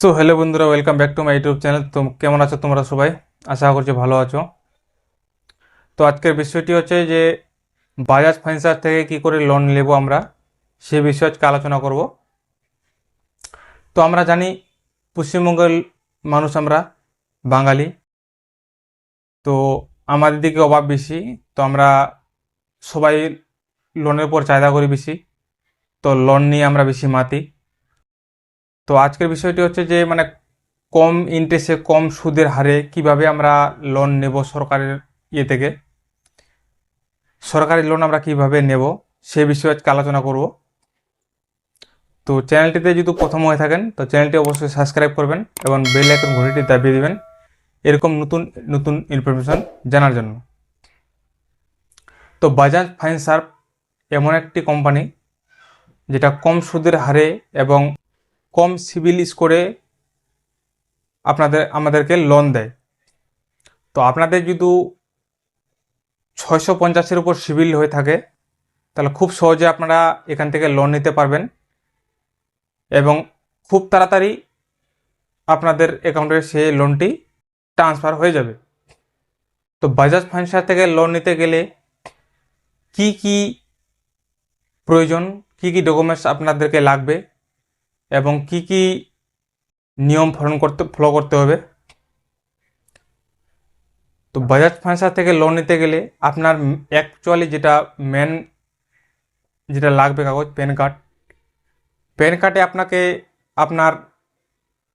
তো হ্যালো বন্ধুরা welcome back to my YouTube channel তো কেমন আছো তোমরা সবাই? আশা করছি ভালো আছো। তো আজকের বিষয়টি হচ্ছে যে, বাজাজ ফাইন্যান্স থেকে কি করে লোন নেব আমরা, সে বিষয়ে আজকে আলোচনা করব। তো আমরা জানি, পশ্চিমবঙ্গের মানুষ আমরা, বাঙালি। তো আমাদের দিকে অভাব বেশি, তো আমরা সবাই লোনের উপর চাহিদা করি বেশি। তো লোন নিয়ে আমরা বেশি মাতি। তো আজকের বিষয়টি হচ্ছে যে মানে কম ইন্টারেস্টে কম সুদের হারে কীভাবে আমরা লোন নেব সরকারের ইয়ে থেকে? সরকারি লোন আমরা কীভাবে নেব? সে বিষয়ে আজকে আলোচনা করব। তো চ্যানেলটিতে যদি প্রথম হয়ে থাকেন, তো চ্যানেলটি অবশ্যই সাবস্ক্রাইব করবেন এবং বেল আইকন ঘড়িটি দাবিয়ে দেবেন। এরকম নতুন নতুন ইনফরমেশন জানার জন্য। তো বাজাজ ফাইন্যান্সার এমন একটি কোম্পানি যেটা কম সুদের হারে এবং কম সিবিল স্কোরে আপনাদের, আমাদেরকে লোন দেয়। তো আপনাদের যদি ছয়শো পঞ্চাশের উপর সিবিল হয়ে থাকে, তাহলে খুব সহজে আপনারা এখান থেকে লোন নিতে পারবেন এবং খুব তাড়াতাড়ি আপনাদের অ্যাকাউন্টে সেই লোনটি ট্রান্সফার হয়ে যাবে। তো বাজাজ ফাইন্যান্সার থেকে লোন নিতে গেলে কি কি প্রয়োজন, কি কি ডকুমেন্টস আপনাদেরকে লাগবে এবং কি কি নিয়ম ফলন করতে ফলো করতে হবে? তো বাজাজ ফাইন্যান্সার থেকে লোন নিতে গেলে আপনার অ্যাকচুয়ালি যেটা মেন যেটা লাগবে কাগজ প্যান কার্ড প্যান কার্ডে আপনাকে আপনার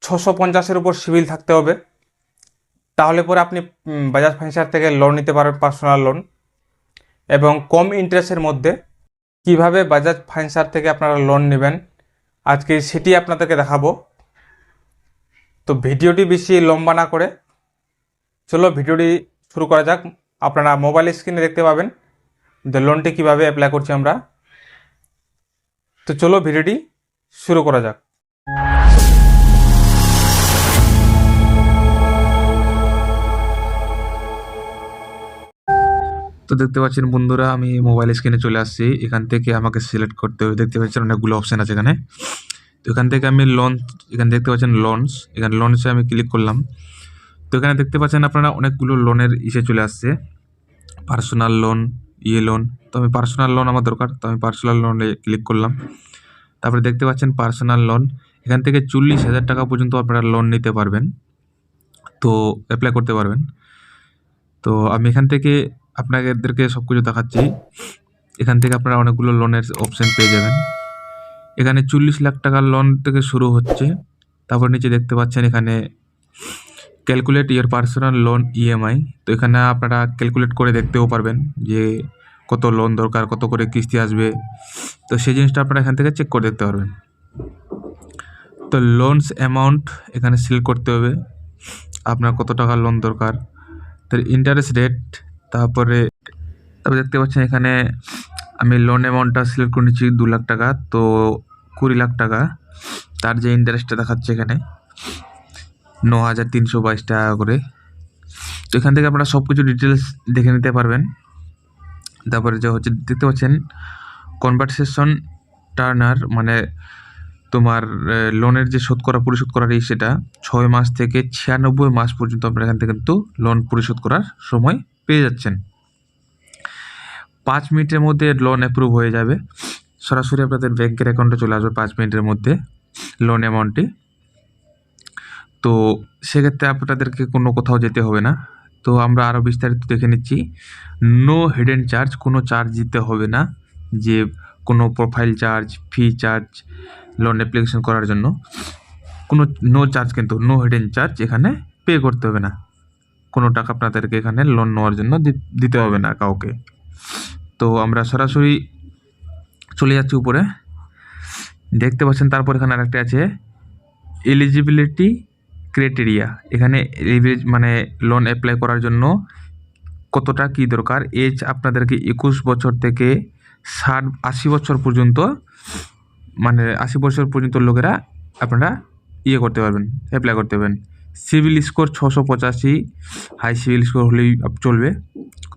ছশো পঞ্চাশের উপর সিভিল থাকতে হবে। তাহলে পরে আপনি বাজাজ ফাইন্যান্সার থেকে লোন নিতে পারবেন পার্সোনাল লোন এবং কম ইন্টারেস্টের মধ্যে কীভাবে বাজাজ ফাইন্যান্সার থেকে আপনারা লোন নেবেন আজকে সেটি আপনাদেরকে দেখাবো। তো ভিডিওটি বেশি লম্বা না করে। চলো ভিডিওটি শুরু করা যাক। আপনারা মোবাইল স্ক্রিনে দেখতে পাবেন যে লোনটি কীভাবে অ্যাপ্লাই করছি আমরা। তো চলো ভিডিওটি শুরু করা যাক। তো দেখতে পাচ্ছেন বন্ধুরা, আমি মোবাইল স্ক্রিনে চলে আসছি। এখান থেকে আমাকে সিলেক্ট করতে হবে। দেখতে পাচ্ছেন অনেকগুলো অপশান আছে এখানে। তো এখান থেকে আমি লোন এখানে দেখতে পাচ্ছেন লোনস এখানে লোনসে আমি ক্লিক করলাম। তো এখানে দেখতে পাচ্ছেন আপনারা অনেকগুলো লোনের ইসে চলে আসছে। পার্সোনাল লোন ইয়ে লোন তো আমি পার্সোনাল লোন আমার দরকার, তো আমি পার্সোনাল লোনে ক্লিক করলাম। তারপরে দেখতে পাচ্ছেন পার্সোনাল লোন এখান থেকে চল্লিশ হাজার টাকা পর্যন্ত আপনারা লোন নিতে পারবেন। তো অ্যাপ্লাই করতে পারবেন। তো আমি এখান থেকে আপনাদেরকে সব কিছু দেখাচ্ছি। এখান থেকে আপনারা অনেকগুলো লোনের অপশন পেয়ে যাবেন। এখানে চল্লিশ লাখ টাকার লোন থেকে শুরু হচ্ছে। তারপর নিচে দেখতে পাচ্ছেন এখানে calculate your personal loan EMI তো এখানে আপনারা ক্যালকুলেট করে দেখতেও পারবেন যে কত লোন দরকার, কত করে কিস্তি আসবে। তো সেই জিনিসটা আপনারা এখান থেকে চেক করে দেখতে পারবেন। তো লোনস অ্যামাউন্ট এখানে সিলেক্ট করতে হবে। আপনার কত টাকার লোন দরকার। তার ইন্টারেস্ট রেট তারপরে তারপরে দেখতে পাচ্ছেন এখানে আমি লোন অ্যামাউন্টটা সিলেক্ট করে নিচ্ছি দু লাখ টাকা, তো কুড়ি লাখ টাকা। তার যে ইন্টারেস্টটা দেখাচ্ছে এখানে, ন হাজার তিনশো বাইশ টাকা করে। তো এখান থেকে আপনারা সব কিছু ডিটেলস দেখে নিতে পারবেন। তারপরে যে হচ্ছে, দেখতে পাচ্ছেন কনভার্সেশন টার্নার মানে তোমার লোনের যে শোধ করা, পরিশোধ করার এই সেটা, ছয় মাস থেকে ছিয়ানব্বই মাস পর্যন্ত আপনারা এখান থেকে কিন্তু লোন পরিশোধ করার সময় পেয়ে যাচ্ছেন। পাঁচ মিনিটের মধ্যে লোন অ্যাপ্রুভ হয়ে যাবে। সরাসরি আপনাদের ব্যাংকের অ্যাকাউন্টে চলে আসবে পাঁচ মিনিটের মধ্যে লোন অ্যামাউন্টটি তো সেক্ষেত্রে আপনাদেরকে কোনো কোথাও যেতে হবে না। তো আমরা আরও বিস্তারিত দেখে নিচ্ছি। নো হিডেন চার্জ কোনো চার্জ দিতে হবে না। যে কোনো profile charge fee charge loan application করার জন্য। কোনো নো চার্জ কিন্তু নো হিডেন চার্জ এখানে পে করতে হবে না। কোনো টাকা আপনাদেরকে এখানে লোন নেওয়ার জন্য দিতে হবে না কাউকে। তো আমরা সরাসরি চলে যাচ্ছি উপরে। দেখতে পাচ্ছেন তারপর এখানে আরেকটা আছে এলিজিবিলিটি ক্রাইটেরিয়া এখানে মানে লোন অ্যাপ্লাই করার জন্য কতটা কী দরকার? এজ আপনাদেরকে একুশ বছর থেকে ষাট, আশি বছর পর্যন্ত মানে আশি বছর পর্যন্ত লোকেরা আপনারা ইয়ে করতে পারবেন অ্যাপ্লাই করতে পারবেন। সিভিল স্কোর ছশো পঁচাশি, হাই সিভিল স্কোর হলেই চলবে,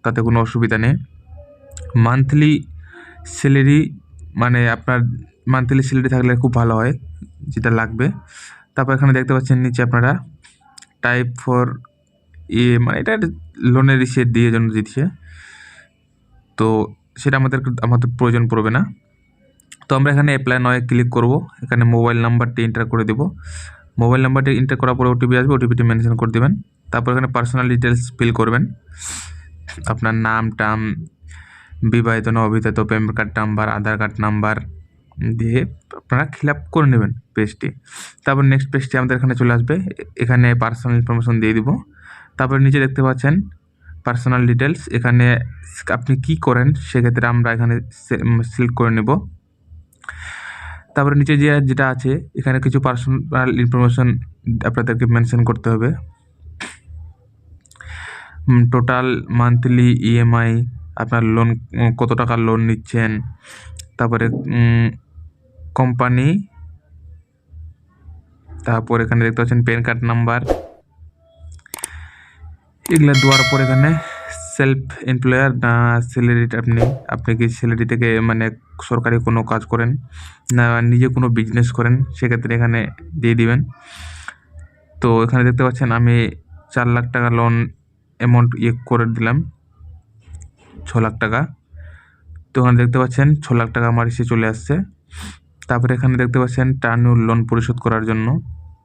তাতে কোনো অসুবিধা নেই। মান্থলি স্যালারি মানে আপনার মান্থলি স্যালারি থাকলে খুব ভালো হয়, যেটা লাগবে। তারপর এখানে দেখতে পাচ্ছেন নিচে আপনারা টাইপ ফর ইয়ে মানে এটা লোনের রিসিট দিয়ে জন্য দিচ্ছে। তো সেটা আমাদের আমাদের প্রয়োজন পড়বে না। তো আমরা এখানে অ্যাপ্লাই নয় ক্লিক করব। এখানে মোবাইল নাম্বারটি এন্টার করে দেব। মোবাইল নাম্বারটি এন্টার করার পরে ওটিপি আসবে ওটিপিটি মেনশন করে দেবেন। তারপর এখানে পার্সোনাল ডিটেলস ফিল করবেন। আপনার নাম, টাম, বিবাহিত না অবিবাহিত, PAN card number, Aadhaar card number দিয়ে আপনারা ফিল আপ করে নেবেন পেজটি তারপর নেক্সট পেজটি আমাদের এখানে চলে আসবে। এখানে পার্সোনাল ইনফরমেশন দিয়ে দিব। তারপর নিচে দেখতে পাচ্ছেন পার্সোনাল ডিটেলস এখানে আপনি কি করেন, সেক্ষেত্রে আমরা এখানে সিলেক্ট করে নেব। তারপরে নিচে যে যেটা আছে, এখানে কিছু পার্সোনাল ইনফরমেশন আপনাদেরকে মেনশন করতে হবে। টোটাল মান্থলি ইএমআই আপনার লোন কত টাকা লোন নিচ্ছেন, তারপরে কোম্পানি তারপর এখানে দেখতে পাচ্ছেন প্যান কার্ড নাম্বার এগুলো দেওয়ার পর এখানে সেলফ এমপ্লয়ার না স্যালারি আপনি আপনি কি স্যালারি থেকে মানে সরকারি কোনো কাজ করেন না, নিজে কোনো বিজনেস করেন, সেক্ষেত্রে এখানে দিয়ে দিবেন। তো এখানে দেখতে পাচ্ছেন আমি চার লাখ টাকা লোন অ্যামাউন্ট ইয়ে করে দিলাম, ছ লাখ টাকা। তো এখানে দেখতে পাচ্ছেন ছ লাখ টাকা আমার এসে চলে আসছে। তারপরে এখানে দেখতে পাচ্ছেন টার্নুর লোন পরিশোধ করার জন্য।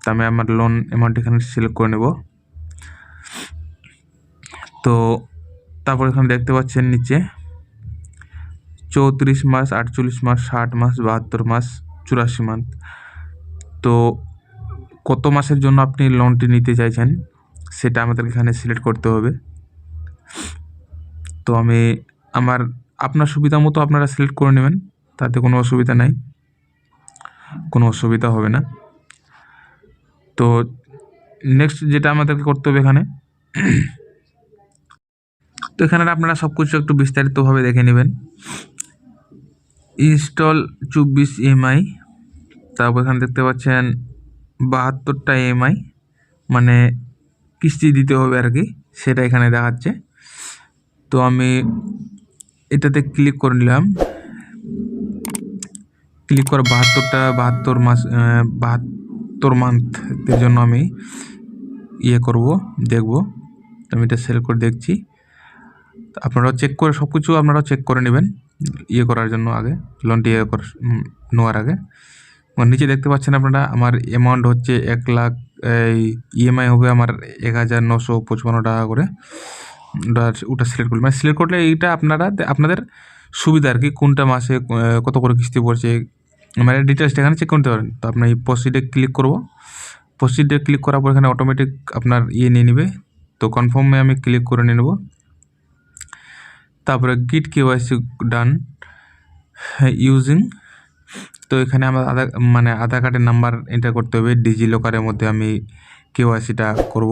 তো আমি আমার লোন অ্যামাউন্ট এখানে সিলেক্ট করে নেব। তো তারপর এখানে দেখতে পাচ্ছেন নিচে চৌত্রিশ মাস, আটচল্লিশ মাস, ষাট মাস, বাহাত্তর মাস, চুরাশি মাস তো কত মাসের জন্য আপনি লোনটি নিতে চাইছেন? সেটা আমাদের এখানে সিলেক্ট করতে হবে। তো আমি আমার, আপনার সুবিধা মতো আপনারা সিলেক্ট করে নেবেন। তাতে কোনো অসুবিধা নাই। কোনো অসুবিধা হবে না। তো নেক্সট যেটা আমাদেরকে করতে হবে এখানে, তো এখানে আপনারা সব কিছু একটু বিস্তারিতভাবে দেখে নেবেন। ইনস্টল চব্বিশ ইএমআই তারপর এখানে দেখতে পাচ্ছেন বাহাত্তরটা ইএমআই মানে কিস্তি দিতে হবে আর কি, সেটা এখানে দেখাচ্ছে। তো আমি এটাতে ক্লিক করে নিলাম। ক্লিক করে বাহাত্তরটা, বাহাত্তর মাস বাহাত্তর মান্থের জন্য আমি ইয়ে করব, দেখব। আমি এটা সেল করে দেখছি। আপনারাও চেক করে সব কিছু আপনারাও চেক করে নেবেন। ইয়ে করার জন্য আগে লোনটি ইয়ে নেওয়ার আগে। নিচে দেখতে পাচ্ছেন আপনারা, আমার অ্যামাউন্ট হচ্ছে এক লাখ, এই ইএমআই হবে আমার এক হাজার নশো পঁচপান্ন টাকা করে। ওটা ওটা সিলেক্ট মানে সিলেক্ট করলে এইটা আপনারা, আপনাদের সুবিধা আর কি, কোনটা মাসে কত করে কিস্তি পড়ছে। মানে ডিটেলসটা এখানে চেক করতে পারেন। তো আপনি এই প্রসিডে ক্লিক করব। প্রসিডে ক্লিক করার পর এখানে অটোমেটিক আপনার ইয়ে নিয়ে নেবে। তো কনফার্মে আমি ক্লিক করে নিয়ে নেব। তারপরে গিট কেওয়াইসি ডান ইউজিং তো এখানে আমার আধার মানে আধার কার্ডের নাম্বার এন্টার করতে হবে ডিজি লকারের মধ্যে আমি কেওয়াইসিটা করব।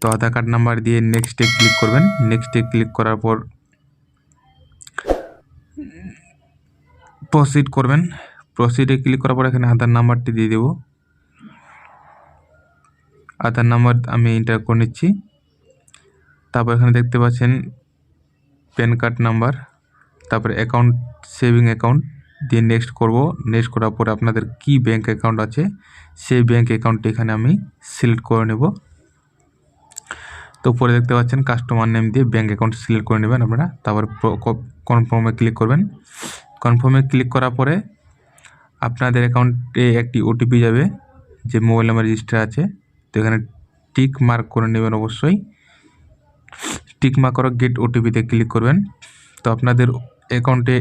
তো আধার কার্ড নাম্বার দিয়ে নেক্সটে ক্লিক করবেন নেক্সটে ক্লিক করার পর প্রসিড করবেন। প্রসিডে ক্লিক করার পর এখানে আধার নাম্বারটি দিয়ে দেব। আধার নাম্বার আমি এন্টার করে নিচ্ছি। তারপর এখানে দেখতে পাচ্ছেন প্যান কার্ড নাম্বার, তারপরে অ্যাকাউন্ট সেভিং অ্যাকাউন্ট দিয়ে নেক্সট করব। নেক্সট করার পরে আপনাদের কি ব্যাংক অ্যাকাউন্ট আছে, সেই ব্যাংক অ্যাকাউন্টটি এখানে আমি সিলেক্ট করে নেব। তো উপরে দেখতে পাচ্ছেন কাস্টমার নেম দিয়ে ব্যাংক অ্যাকাউন্ট সিলেক্ট করে নেবেন আপনারা। তারপর কনফার্মে ক্লিক করবেন। কনফার্মে ক্লিক করার পরে আপনাদের অ্যাকাউন্টে একটি ওটিপি যাবে, যে মোবাইল নাম্বার রেজিস্টার আছে। তো এখানে টিক মার্ক করে নেবেন অবশ্যই। টিক মার্ক করা গেট ওটিপিতে ক্লিক করবেন। তো আপনাদের অ্যাকাউন্টে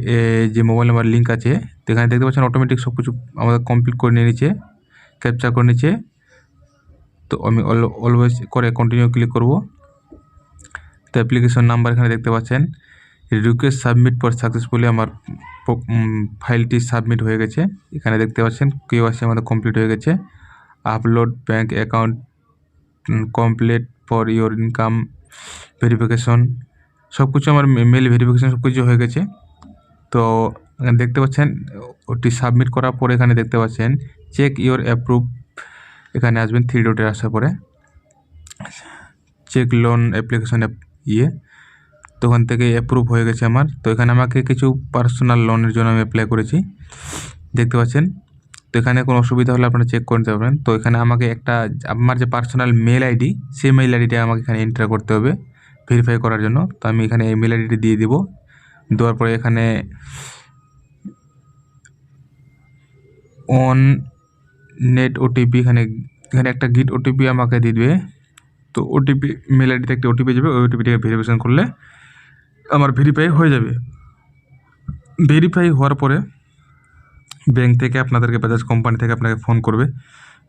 যে মোবাইল নাম্বার লিঙ্ক আছে তো এখানে দেখতে পাচ্ছেন অটোমেটিক সব কিছু আমাদের কমপ্লিট করে নিয়ে নিচ্ছে ক্যাপচার করে নিচ্ছে। তো আমি অলওয়েজ করে কন্টিনিউ ক্লিক করব। তো অ্যাপ্লিকেশন নাম্বার এখানে দেখতে পাচ্ছেন রিকোয়েস্ট সাবমিট পর সাকসেসফুলি আমার ফাইলটি সাবমিট হয়ে গেছে। এখানে দেখতে পাচ্ছেন কেওয়াইসি আমাদের কমপ্লিট হয়ে গেছে। Upload bank account complete for your income verification সব কিছু আমার মেল ভেরিফিকেশন সব কিছু হয়ে গেছে। তো দেখতে পাচ্ছেন, ওটি সাবমিট করার পরে এখানে দেখতে পাচ্ছেন চেক ইওর অ্যাপ্রুভ এখানে আসবেন থ্রি ডটে আসার পরে। চেক লোন অ্যাপ্লিকেশন ইয়ে। তো ওখান থেকে অ্যাপ্রুভ হয়ে গেছে আমার। তো এখানে আমাকে কিছু পার্সোনাল লোনের জন্য আমি অ্যাপ্লাই করেছি। দেখতে পাচ্ছেন এখানে কোনো অসুবিধা হলে আপনারা চেক করে নিতে পারবেন। তো এখানে আমাকে একটা, আমার যে পার্সোনাল মেল আইডি সেই মেল আইডিটা আমাকে এখানে এন্টার করতে হবে ভেরিফাই করার জন্য। তো আমি এখানে এই মেল আইডিটি দিয়ে দিব। দেওয়ার পরে এখানে অন নেট ওটিপি এখানে এখানে একটা গিট ওটিপি আমাকে দিয়ে দেবে। তো ওটিপি মেল আইডিতে একটা ওটিপি যাবে, ওই ওটিপিটাকে ভেরিফিকেশন করলে আমার ভেরিফাই হয়ে যাবে। ভেরিফাই হওয়ার পরে ব্যাংক থেকে আপনাদেরকে বাজাজ কোম্পানি থেকে আপনাকে ফোন করবে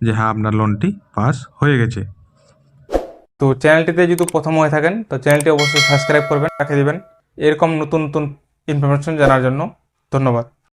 যে হ্যাঁ আপনার লোনটি পাস হয়ে গেছে। তো চ্যানেলটিতে যদি প্রথম হয়ে থাকেন, তো চ্যানেলটি অবশ্যই সাবস্ক্রাইব করবেন রাখে দেবেন। এরকম নতুন নতুন ইনফরমেশন জানার জন্য ধন্যবাদ।